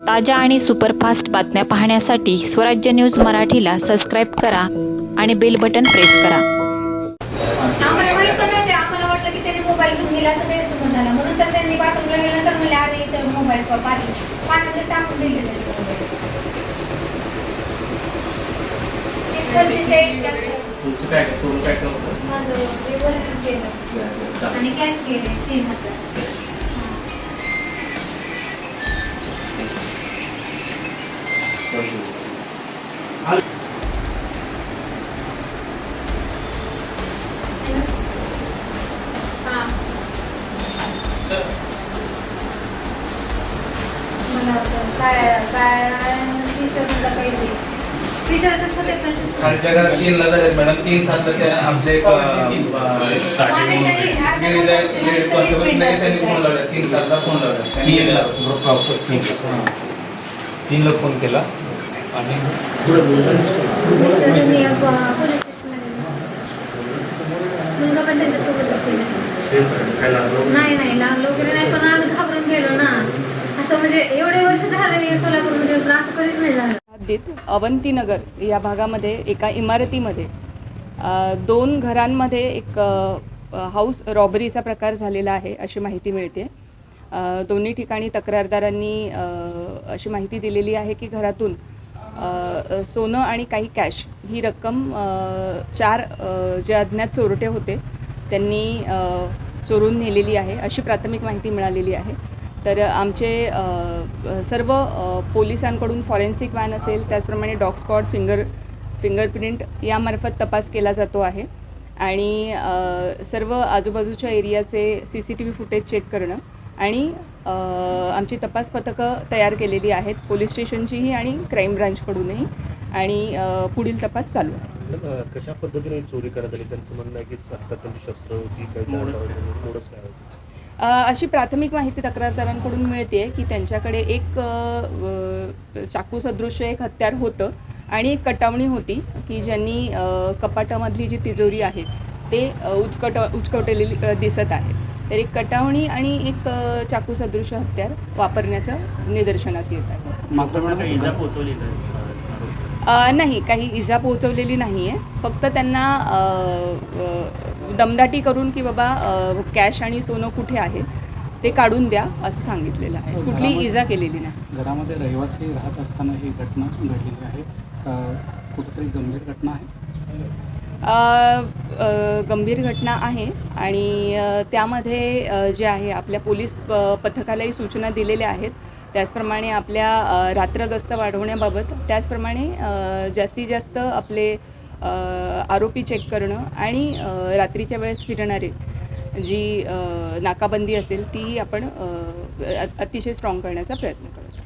ताज्या आणि सुपरफास्ट बातम्या पाहण्यासाठी स्वराज्य न्यूज मराठीला सबस्क्राईब करा आणि बेल बटन प्रेस करा. आम्हाला माहीत पण नव्हते? आम्हाला हर जगह तीन लढत है मैडम तीन सात आपले एक त्यांनी फ़ोन लावला तीन सातला फ़ोन लावला तीन लाख तीन लोक फ़ोन केला आणि मुलगा पण त्यांच्यासोबतच गेला नाही नाही लागलो वगैरे नाही नहीं आम्ही घाबरून गेलो ना असं म्हणजे एवढं सोलापूरमध्ये पण असं कधीच नाही झालं. हद्दीत अवंतीनगर या भागामध्ये एका इमारतीमध्ये दोन घरांमध्ये एक हाऊस रॉबरीचा प्रकार झालेला आहे अशी माहिती मिळते. दोन्ही ठिकाणी तक्रारदारांनी अशी माहिती दिलेली आहे की घरातून सोनं आणि काही कॅश ही रक्कम चार जे अज्ञात चोरटे होते त्यांनी चोरून नेलेली आहे अशी प्राथमिक माहिती मिळालेली आहे. तर आमचे सर्व पोलिसांकडून फॉरेन्सिक वॅन असेल त्याचप्रमाणे डॉग स्कॉट फिंगर फिंगरप्रिंट यामार्फत तपास केला जातो आहे. आणि सर्व आजूबाजूच्या एरियाचे C C T V footage check करणं आणि आमची तपास पथकं तयार केलेली आहेत पोलीस स्टेशनचीही आणि क्राईम ब्रांचकडूनही. आणि पुढील तपास चालू आहे. कशा पद्धतीने चोरी करण्यात आली? त्यांचं म्हणणं आहे की शस्त्र होती काही अशी प्राथमिक माहिती तक्रारदारांकडून मिळते की त्यांच्याकडे एक चाकू सदृश्य एक हत्यार होतं आणि एक कटावणी होती की ज्यांनी कपाटामधली जी तिजोरी आहे ते उचकट उचकवलेली अ, दिसत आहे. तर एक कटावणी आणि एक चाकू सदृश्य हत्यार वापरण्याचं निदर्शनास येत आहे. नाही काही इजा पोहोचवलेली नाही आहे फक्त त्यांना दमदाटी करून की बाबा कॅश आणि सोनं कुठे आहे ते काढून द्या असं सांगितलेलं आहे. कुठली इजा केलेली नाही. घरामध्ये रहिवासी राहत असताना ही घटना घडलेली आहे. कुठेतरी गंभीर घटना आहे? गंभीर घटना आहे आणि त्यामध्ये जे आहे आपल्या पोलीस प- पथकालाही सूचना दिलेल्या आहेत. त्याचप्रमाणे आपल्या अ, रात्र गस्त वाढवण्याबाबत त्याचप्रमाणे जास्तीत जास्त आपले आरोपी चेक करणं आणि रात्रीच्या वेळेस फिरणारे जी नाकाबंदी असेल ती आपण अतिशय स्ट्रॉंग करण्याचा प्रयत्न करतो.